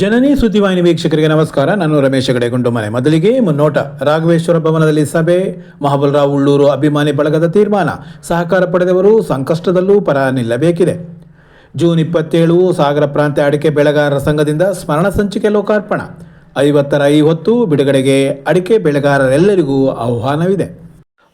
ಜನನಿ ಸುದ್ದಿವಾಹಿನಿ ವೀಕ್ಷಕರಿಗೆ ನಮಸ್ಕಾರ. ನಾನು ರಮೇಶ್ ಹೆಗಡೆ ಮನೆ ಮೊದಲಿಗೆ. ಮುನ್ನೋಟ ರಾಘವೇಶ್ವರ ಭವನದಲ್ಲಿ ಸಭೆ. ಮಹಾಬಲರಾವ್ ಉಳ್ಳೂರು ಅಭಿಮಾನಿ ಬಳಗದ ತೀರ್ಮಾನ. ಸಹಕಾರ ಪಡೆದವರು ಸಂಕಷ್ಟದಲ್ಲೂ ಪರ ನಿಲ್ಲಬೇಕಿದೆ. ಜೂನ್ ಇಪ್ಪತ್ತೇಳು ಸಾಗರ ಪ್ರಾಂತ್ಯ ಅಡಿಕೆ ಬೆಳೆಗಾರರ ಸಂಘದಿಂದ ಸ್ಮರಣ ಸಂಚಿಕೆ ಲೋಕಾರ್ಪಣ. ಐವತ್ತರ ಐವತ್ತು ಬಿಡುಗಡೆಗೆ ಅಡಿಕೆ ಬೆಳೆಗಾರರೆಲ್ಲರಿಗೂ ಆಹ್ವಾನವಿದೆ.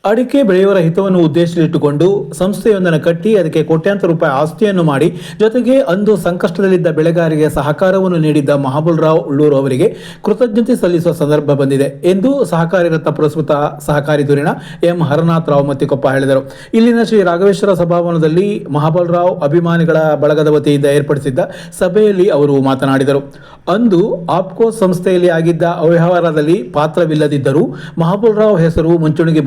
ಅಡಿಕೆ ಬೆಳೆಯುವರ ಹಿತವನ್ನು ಉದ್ದೇಶಿಸಿಟ್ಟುಕೊಂಡು ಸಂಸ್ಥೆಯೊಂದನ್ನು ಕಟ್ಟಿ ಅದಕ್ಕೆ ಕೋಟ್ಯಾಂತರ ರೂಪಾಯಿ ಆಸ್ತಿಯನ್ನು ಮಾಡಿ, ಜೊತೆಗೆ ಅಂದು ಸಂಕಷ್ಟದಲ್ಲಿದ್ದ ಬೆಳೆಗಾರರಿಗೆ ಸಹಕಾರವನ್ನು ನೀಡಿದ್ದ ಮಹಾಬುಲ್ರಾವ್ ಉಳ್ಳೂರು ಅವರಿಗೆ ಕೃತಜ್ಞತೆ ಸಲ್ಲಿಸುವ ಸಂದರ್ಭ ಬಂದಿದೆ ಎಂದು ಸಹಕಾರಿ ರತ್ನ ಪುರಸ್ಕೃತ ಸಹಕಾರಿ ಧುರೀಣ ಎಂ. ಹರನಾಥ್ ರಾವ್ ಮತ್ತಿಕೊಪ್ಪ ಹೇಳಿದರು. ಇಲ್ಲಿನ ಶ್ರೀ ರಾಘವೇಶ್ವರ ಸಭಾಭವನದಲ್ಲಿ ಮಹಾಬಲರಾವ್ ಅಭಿಮಾನಿಗಳ ಬಳಗದ ವತಿಯಿಂದ ಏರ್ಪಡಿಸಿದ್ದ ಸಭೆಯಲ್ಲಿ ಅವರು ಮಾತನಾಡಿದರು. ಅಂದು ಆಪ್ಕೋ ಸಂಸ್ಥೆಯಲ್ಲಿ ಆಗಿದ್ದ ಅವ್ಯವಹಾರದಲ್ಲಿ ಪಾತ್ರವಿಲ್ಲದಿದ್ದರೂ ಮಹಾಬಲರಾವ್ ಹೆಸರು ಮುಂಚೂಣಿಗೆ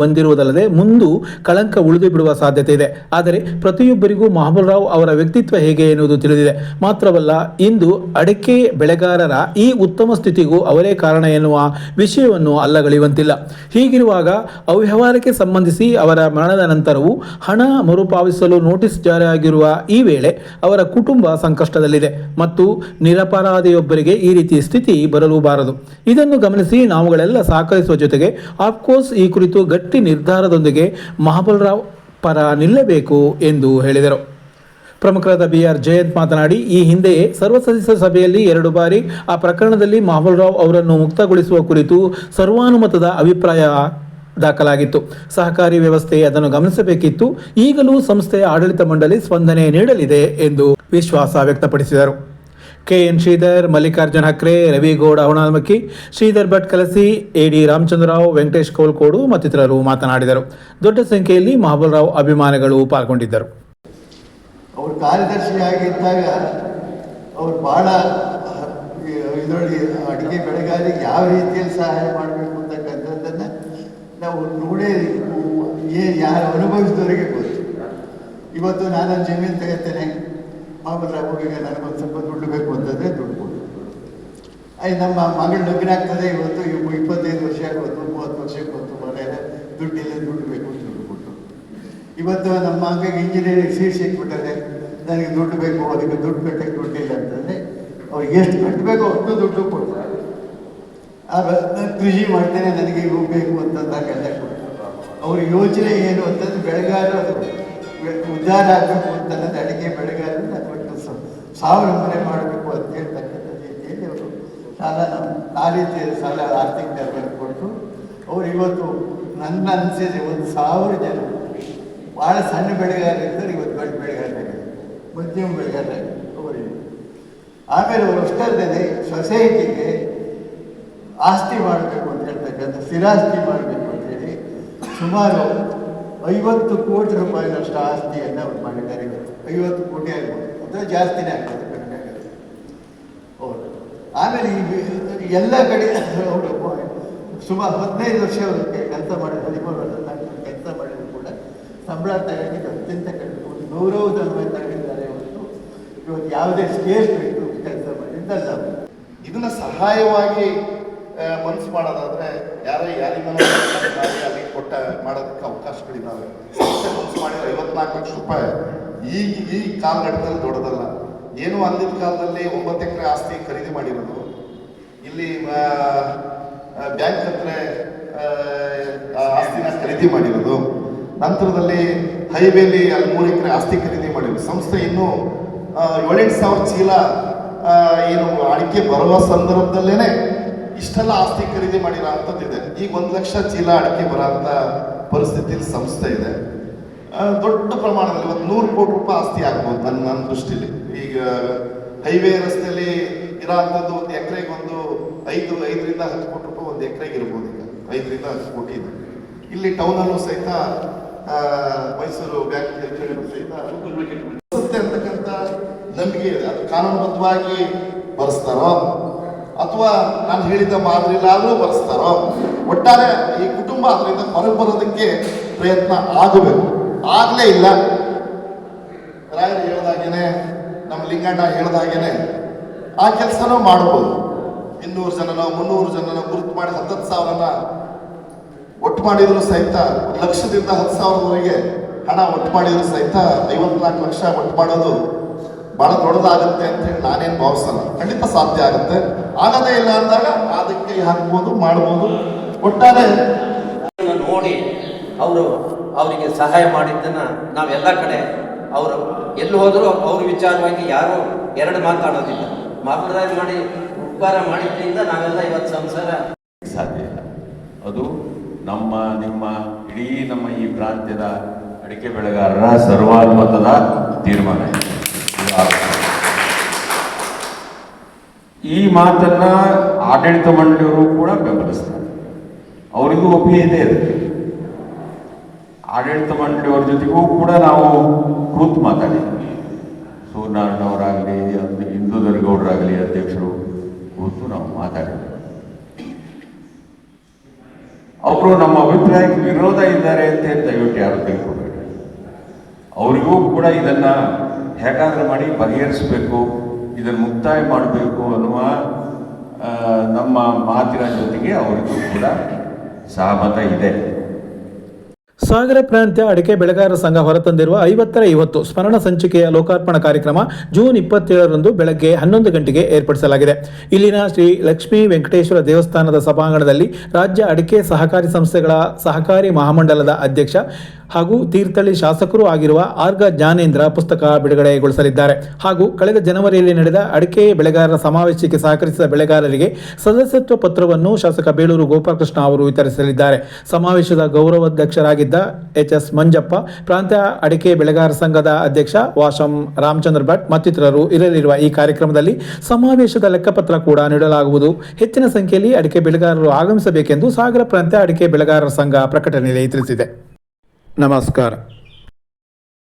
ಬಂದಿರುವುದಲ್ಲದೆ ಮುಂದು ಕಳಂಕ ಉಳಿದು ಬಿಡುವ ಸಾಧ್ಯತೆ ಇದೆ. ಆದರೆ ಪ್ರತಿಯೊಬ್ಬರಿಗೂ ಮಹಾಬಲರಾವ್ ಅವರ ವ್ಯಕ್ತಿತ್ವ ಹೇಗೆ ಎನ್ನುವುದು ತಿಳಿದಿದೆ. ಮಾತ್ರವಲ್ಲ, ಇಂದು ಅಡಿಕೆ ಬೆಳೆಗಾರರ ಈ ಉತ್ತಮ ಸ್ಥಿತಿಗೂ ಅವರೇ ಕಾರಣ ಎನ್ನುವ ವಿಷಯವನ್ನು ಅಲ್ಲಗಳೆಯುವಂತಿಲ್ಲ. ಹೀಗಿರುವಾಗ ಅವ್ಯವಹಾರಕ್ಕೆ ಸಂಬಂಧಿಸಿ ಅವರ ಮರಣದ ನಂತರವೂ ಹಣ ಮರುಪಾವತಿಸಲು ನೋಟಿಸ್ ಜಾರಿಯಾಗಿರುವ ಈ ವೇಳೆ ಅವರ ಕುಟುಂಬ ಸಂಕಷ್ಟದಲ್ಲಿದೆ ಮತ್ತು ನಿರಪರಾಧಿಯೊಬ್ಬರಿಗೆ ಈ ರೀತಿ ಸ್ಥಿತಿ ಬರಲೂಬಾರದು. ಇದನ್ನು ಗಮನಿಸಿ ನಾವುಗಳೆಲ್ಲ ಸಹಕರಿಸುವ ಜೊತೆಗೆ ಆಫ್ಕೋರ್ಸ್ ಈ ಕುರಿತು ಗಟ್ಟಿ ನಿರ್ಧಾರದೊಂದಿಗೆ ಮಹಾಬಲರಾವ್ ಪರ ನಿಲ್ಲಬೇಕು ಎಂದು ಹೇಳಿದರು. ಪ್ರಮುಖರಾದ ಬಿ ಆರ್ ಜಯಂತ್ ಮಾತನಾಡಿ, ಈ ಹಿಂದೆಯೇ ಸರ್ವ ಸದಸ್ಯ ಸಭೆಯಲ್ಲಿ ಎರಡು ಬಾರಿ ಆ ಪ್ರಕರಣದಲ್ಲಿ ಮಹಾಬಲರಾವ್ ಅವರನ್ನು ಮುಕ್ತಗೊಳಿಸುವ ಕುರಿತು ಸರ್ವಾನುಮತದ ಅಭಿಪ್ರಾಯ ದಾಖಲಾಗಿತ್ತು. ಸಹಕಾರಿ ವ್ಯವಸ್ಥೆ ಅದನ್ನು ಗಮನಿಸಬೇಕಿತ್ತು. ಈಗಲೂ ಸಂಸ್ಥೆಯ ಆಡಳಿತ ಮಂಡಳಿ ಸ್ಪಂದನೆ ನೀಡಲಿದೆ ಎಂದು ವಿಶ್ವಾಸ ವ್ಯಕ್ತಪಡಿಸಿದರು. KN Shridhar, Mallikarjun Hakre, Ravigowda Avanalmakki Shridhar Bhat Kalasi A D Ramachandrarao, Venkatesh Kolkodu ಮತ್ತಿತರರು ಮಾತನಾಡಿದರು. ದೊಡ್ಡ ಸಂಖ್ಯೆಯಲ್ಲಿ ಮಹಾಬಲರಾವ್ ಅಭಿಮಾನಿಗಳು ಪಾಲ್ಗೊಂಡಿದ್ದರು. ಅವರು ಕಾರ್ಯದರ್ಶಿಯಾಗಿದ್ದಾಗ ಅವರು ಬಹಳ ಇದರಲ್ಲಿ ಅಡುಗೆ ಬೆಳೆಗಾರಿಗೆ ಯಾವ ರೀತಿಯಲ್ಲಿ ಸಹಾಯ ಮಾಡಬೇಕು ಅಂತಕ್ಕಂಥದ್ದನ್ನು ನಾವು ನೋಡೇ ಯಾರು ಅನುಭವಿಸಿದವರಿಗೆ ಗೊತ್ತು. ಇವತ್ತು ನಾನು ಜಮೀನು ತೆಗಿತೇನೆ. ಮಾಮೂಲಾಗೋಗಿಗೆ ನನಗೊಂದು ಸ್ವಲ್ಪ ದುಡ್ಡು ಬೇಕು ಅಂತಂದರೆ ದುಡ್ಡು. ಕೊಡು ಅಲ್ಲಿ ನಮ್ಮ ಮಗಳು ನಗ್ನಾಗ್ತದೆ ಇವತ್ತು ಇವ್ ಇಪ್ಪತ್ತೈದು ವರ್ಷ ಆಗೋದು, ಮೂವತ್ತು ವರ್ಷಕ್ಕೆ ಬಂತು ಮನೆಯಲ್ಲ ದುಡ್ಡಿಲ್ಲ, ದುಡ್ಡು ಬೇಕು ಅಂತ ದುಡ್ಡು ಕೊಟ್ಟು ಇವತ್ತು ನಮ್ಮ ಮಗಗೆ ಇಂಜಿನಿಯರಿಂಗ್ ಸೀಟ್ ಸಿಕ್ಬಿಟ್ಟರೆ ನನಗೆ ದುಡ್ಡು ಬೇಕು ಅದಕ್ಕೆ ದುಡ್ಡು ಕಟ್ಟಕ್ಕೆ ದುಡ್ಡಿಲ್ಲ ಅಂತಂದರೆ ಅವ್ರಿಗೆ ಎಷ್ಟು ಕಟ್ಟಬೇಕು ಅಷ್ಟು ದುಡ್ಡು ಕೊಡ್ತಾರೆ. ಆಗ ನಾನು ಕೃಷಿ ಮಾಡ್ತೇನೆ, ನನಗೆ ಇವು ಬೇಕು ಅಂತಂದಾಗೆಲ್ಲ ಕೊಡ್ತಾರೆ. ಅವ್ರ ಯೋಚನೆ ಏನು ಅಂತಂದ್ರೆ ಬೆಳೆಗಾರರು ಉದ್ಧಾರ ಆಗಬೇಕು ಅಂತ ಅಡಿಕೆ ಸ- ಸ್ವಾವಲಂಬನೆ ಮಾಡಬೇಕು ಅಂತ ಹೇಳ್ತಕ್ಕಂಥ ರೀತಿಯಲ್ಲಿ ಅವರು ಸಾಲ ಆ ರೀತಿಯ ಸಾಲ ಆರ್ಥಿಕ ನೆರವನ್ನು ಕೊಟ್ಟು ಅವರು ಇವತ್ತು ನನ್ನ ಅನಿಸಿದೆ ಒಂದು ಸಾವಿರ ಜನ ಭಾಳ ಸಣ್ಣ ಬೆಳೆಗಾರರಿದ್ದರೆ ಇವತ್ತು ದೊಡ್ಡ ಬೆಳೆಗಾರರಾಗಿದೆ ಮಧ್ಯಮ ಬೆಳೆಗಾರರಾಗಿದೆ ಅವರಿಗೆ ಆಮೇಲೆ ಅವರು ಅಷ್ಟಲ್ಲದೆ ಸೊಸೈಟಿಗೆ ಆಸ್ತಿ ಮಾಡಬೇಕು ಅಂತ ಹೇಳ್ತಕ್ಕಂಥ ಸ್ಥಿರಾಸ್ತಿ ಮಾಡಬೇಕು ಅಂತೇಳಿ ಸುಮಾರು ಐವತ್ತು ಕೋಟಿ ರೂಪಾಯಿನಷ್ಟು ಆಸ್ತಿಯನ್ನು ಅವ್ರು ಮಾಡಿದ್ದಾರೆ ಐವತ್ತು ಕೋಟಿ ಆಗ್ಬೋದು. ಅಥವಾ ಜಾಸ್ತಿನೇ ಆಗ್ತದೆ ಕಡಿಮೆ ಆಗುತ್ತೆ ಆಮೇಲೆ ಈ ಎಲ್ಲ ಕಡೆ ಅವರು ಸುಮಾರು ಹದಿನೈದು ವರ್ಷ ಅವರಿಗೆ ಕೆಲಸ ಮಾಡಿದ ಹದಿಮೂರು ವರ್ಷ ಕೆಲಸ ಮಾಡಿದ್ರು ಕೂಡ ಸಂಬಳ ತಗೊಂಡಿದ್ದು ಅತ್ಯಂತ ಕಡಿಮೆ ಒಂದು ಗೌರವಧನವಾಗಿ ತಗೊಂಡಿದ್ದಾರೆ ಹೊರತು ಇವತ್ತು ಯಾವುದೇ ಸ್ಕೇಲ್ ಬೇಕು ಕೆಲಸ ಮಾಡಿದ್ದಲ್ಲ ಇದನ್ನು ಸಹಾಯವಾಗಿ ಮನಸ್ಸು ಮಾಡೋದಾದ್ರೆ ಯಾರೇ ಯಾರಿಗೂ ಮಾಡಿ ಅಲ್ಲಿ ಕೊಟ್ಟ ಮಾಡೋದಕ್ಕೆ ಅವಕಾಶಗಳಿದ್ದಾವೆ ಮನಸ್ಸು ಮಾಡಿದ್ರೆ ಐವತ್ನಾಲ್ಕು ಲಕ್ಷ ರೂಪಾಯಿ ಈಗ ಈ ಕಾಲಘಟ್ಟದಲ್ಲಿ ದೊಡ್ಡದಲ್ಲ. ಏನು ಅಂದಿನ ಕಾಲದಲ್ಲಿ ಒಂಬತ್ತು ಎಕರೆ ಆಸ್ತಿ ಖರೀದಿ ಮಾಡಿರೋದು. ಇಲ್ಲಿ ಬ್ಯಾಂಕ್ ಹತ್ರ ಆಸ್ತಿನ ಖರೀದಿ ಮಾಡಿರೋದು. ನಂತರದಲ್ಲಿ ಹೈವೇಲಿ ಅಲ್ಲಿ ಮೂರು ಎಕರೆ ಆಸ್ತಿ ಖರೀದಿ ಮಾಡಿರೋದು ಸಂಸ್ಥೆ ಇನ್ನೂ ಏಳೆಂಟು ಸಾವಿರ ಚೀಲ ಏನು ಅಡಿಕೆ ಬರುವ ಸಂದರ್ಭದಲ್ಲೇನೆ ಇಷ್ಟೆಲ್ಲ ಆಸ್ತಿ ಖರೀದಿ ಮಾಡಿರೋ ಅಂಥದ್ದಿದೆ. ಈಗ ಒಂದು ಲಕ್ಷ ಚೀಲ ಅಡಿಕೆ ಬರೋ ಅಂಥ ಪರಿಸ್ಥಿತಿಯಲ್ಲಿ ಸಂಸ್ಥೆ ಇದೆ. ದೊಡ್ಡ ಪ್ರಮಾಣದಲ್ಲಿ ಇವತ್ತು ನೂರು ಕೋಟಿ ರೂಪಾಯಿ ಆಸ್ತಿ ಆಗ್ಬೋದು ನನ್ನ ನನ್ನ ದೃಷ್ಟಿಲಿ. ಈಗ ಹೈವೇ ರಸ್ತೆಯಲ್ಲಿ ಇರೋಂಥದ್ದು ಒಂದು ಎಕರೆಗೆ ಒಂದು ಐದು ಐದರಿಂದ ಹತ್ತು ಕೋಟಿ ರೂಪಾಯಿ ಒಂದು ಎಕರೆಗೆ ಇರ್ಬೋದು ಈಗ. ಐದರಿಂದ ಹತ್ತು ಕೋಟಿ ಇದೆ. ಇಲ್ಲಿ ಟೌನಲ್ಲೂ ಸಹಿತ ಮೈಸೂರು ಬ್ಯಾಂಕ್ ಸಹಿತ ಅಂತಕ್ಕಂಥ ನಂಬಿಕೆ ಇದೆ. ಅದು ಕಾನೂನುಬದ್ಧವಾಗಿ ಬರೆಸ್ತಾರೋ, ಅಥವಾ ನಾನು ಹೇಳಿದ ಮಾದರಿಲಾದರೂ ಬರೆಸ್ತಾರೋ, ಒಟ್ಟಾರೆ ಈ ಕುಟುಂಬ ಅದರಿಂದ ಹೊರಗೆ ಬರೋದಕ್ಕೆ ಪ್ರಯತ್ನ ಆಗಬೇಕು. ಆಗಲೇ ಇಲ್ಲ. ರಾಯರು ಹೇಳ್ದಾಗೇನೆ, ನಮ್ಮ ಲಿಂಗಣ್ಣ ಹೇಳ್ದಾಗೇನೆ, ಆ ಕೆಲಸನೂ ಮಾಡ್ಬೋದು. ಇನ್ನೂರು ಜನನೋ, ಮುನ್ನೂರು ಜನನೋ ಗುರುತು ಮಾಡಿ ಹತ್ತತ್ತು ಸಾವಿರನ ಒಟ್ಟು ಮಾಡಿದ್ರು ಸಹಿತ ಲಕ್ಷದಿಂದ ಹತ್ತು ಸಾವಿರದವರೆಗೆ ಹಣ ಒಟ್ಟು ಮಾಡಿದ್ರು ಸಹಿತ ಐವತ್ನಾಲ್ಕು ಲಕ್ಷ ಒಟ್ಟು ಮಾಡೋದು ಬಹಳ ದೊಡ್ಡದಾಗುತ್ತೆ ಅಂತ ಹೇಳಿ ನಾನೇನು ಭಾವಿಸಲ್ಲ. ಖಂಡಿತ ಸಾಧ್ಯ ಆಗುತ್ತೆ. ಆಗದೇ ಇಲ್ಲ ಅಂದಾಗ ಅದಕ್ಕೆ ಹಾಕ್ಬೋದು, ಮಾಡ್ಬೋದು. ಒಟ್ಟಾರೆ ನೋಡಿ, ಅವರು ಅವರಿಗೆ ಸಹಾಯ ಮಾಡಿದ್ದನ್ನು ನಾವೆಲ್ಲ ಕಡೆ ಅವರು ಎಲ್ಲಿ ಹೋದರೂ ಅವ್ರ ವಿಚಾರವಾಗಿ ಯಾರೂ ಎರಡು ಮಾತಾಡೋದಿಲ್ಲ. ಮಾತಾಡೋದು ಮಾಡಿ ಉಪಕಾರ ಮಾಡಿದ್ರಿಂದ ನಾವೆಲ್ಲ ಇವತ್ತು ಸಂಸಾರ ಸಾಧ್ಯ ಇಲ್ಲ. ಅದು ನಮ್ಮ, ನಿಮ್ಮ ಇಡೀ ನಮ್ಮ ಈ ಪ್ರಾಂತ್ಯದ ಅಡಿಕೆ ಬೆಳೆಗಾರರ ಸರ್ವಾನುಮತದ ತೀರ್ಮಾನ. ಈ ಮಾತನ್ನ ಆಡಳಿತ ಮಂಡಳಿಯವರು ಕೂಡ ಬೆಂಬಲಿಸ್ತಾರೆ. ಅವರಿಗೂ ಒಪ್ಪಿಗೆ ಇದೆ. ಅದಕ್ಕೆ ಆಡಳಿತ ಮಂಡಳಿಯವರ ಜೊತೆಗೂ ಕೂಡ ನಾವು ಕೂತು ಮಾತಾಡಿದ್ವಿ ಸೂರ್ಯನಾರಾಯಣವರಾಗಲಿ ಹಿಂದೂ ದರ್ಗೌಡರಾಗಲಿ ಅಧ್ಯಕ್ಷರು ಕೂತು ನಾವು ಮಾತಾಡಿದ್ವಿ. ಅವರು ನಮ್ಮ ಅಭಿಪ್ರಾಯಕ್ಕೆ ವಿರೋಧ ಇದ್ದಾರೆ ಅಂತ ದಯವಿಟ್ಟು ಯಾರು ತಿಳ್ಕೊಬೇಡಿ. ಅವರಿಗೂ ಕೂಡ ಇದನ್ನ ಹೇಗಾದ್ರೂ ಮಾಡಿ ಪರಿಹರಿಸಬೇಕು ಇದನ್ನು ಮುಕ್ತಾಯ ಮಾಡಬೇಕು ಅನ್ನುವ ನಮ್ಮ ಮಾತಿನ ಜೊತೆಗೆ ಅವರಿಗೂ ಕೂಡ ಸಹಮತ ಇದೆ. ಸಾಗರ ಪ್ರಾಂತ್ಯ ಅಡಿಕೆ ಬೆಳೆಗಾರರ ಸಂಘ ಹೊರತಂದಿರುವ ಐವತ್ತರ ಇವತ್ತು ಸ್ಮರಣ ಸಂಚಿಕೆಯ ಲೋಕಾರ್ಪಣಾ ಕಾರ್ಯಕ್ರಮ ಜೂನ್ ಇಪ್ಪತ್ತೇಳರಂದು ಬೆಳಗ್ಗೆ ಹನ್ನೊಂದು ಗಂಟೆಗೆ ಏರ್ಪಡಿಸಲಾಗಿದೆ. ಇಲ್ಲಿನ ಶ್ರೀ ಲಕ್ಷ್ಮೀ ವೆಂಕಟೇಶ್ವರ ದೇವಸ್ಥಾನದ ಸಭಾಂಗಣದಲ್ಲಿ ರಾಜ್ಯ ಅಡಿಕೆ ಸಹಕಾರಿ ಸಂಸ್ಥೆಗಳ ಸಹಕಾರಿ ಮಹಾಮಂಡಲದ ಅಧ್ಯಕ್ಷ ಹಾಗೂ ತೀರ್ಥಹಳ್ಳಿ ಶಾಸಕರೂ ಆಗಿರುವ ಆರ್ಗ ಜ್ಞಾನೇಂದ್ರ ಪುಸ್ತಕ ಬಿಡುಗಡೆಗೊಳಿಸಲಿದ್ದಾರೆ. ಹಾಗೂ ಕಳೆದ ಜನವರಿಯಲ್ಲಿ ನಡೆದ ಅಡಿಕೆ ಬೆಳೆಗಾರರ ಸಮಾವೇಶಕ್ಕೆ ಸಹಕರಿಸಿದ ಬೆಳೆಗಾರರಿಗೆ ಸದಸ್ಯತ್ವ ಪತ್ರವನ್ನು ಶಾಸಕ ಬೇಳೂರು ಗೋಪಾಲಕೃಷ್ಣ ಅವರು ವಿತರಿಸಲಿದ್ದಾರೆ. ಸಮಾವೇಶದ ಗೌರವಾಧ್ಯಕ್ಷರಾಗಿದ್ದ ಎಚ್ ಎಸ್ ಮಂಜಪ್ಪ ಪ್ರಾಂತ್ಯ ಅಡಿಕೆ ಬೆಳೆಗಾರ ಸಂಘದ ಅಧ್ಯಕ್ಷ ವಾಶಂ ರಾಮಚಂದ್ರ ಭಟ್ ಮತ್ತಿತರರು ಇರಲಿರುವ ಈ ಕಾರ್ಯಕ್ರಮದಲ್ಲಿ ಸಮಾವೇಶದ ಲೆಕ್ಕಪತ್ರ ಕೂಡ ನೀಡಲಾಗುವುದು. ಹೆಚ್ಚಿನ ಸಂಖ್ಯೆಯಲ್ಲಿ ಅಡಿಕೆ ಬೆಳೆಗಾರರು ಆಗಮಿಸಬೇಕೆಂದು ಸಾಗರ ಪ್ರಾಂತ್ಯ ಅಡಿಕೆ ಬೆಳೆಗಾರರ ಸಂಘ ಪ್ರಕಟಣೆಯಲ್ಲಿ ತಿಳಿಸಿದೆ. ನಮಸ್ಕಾರ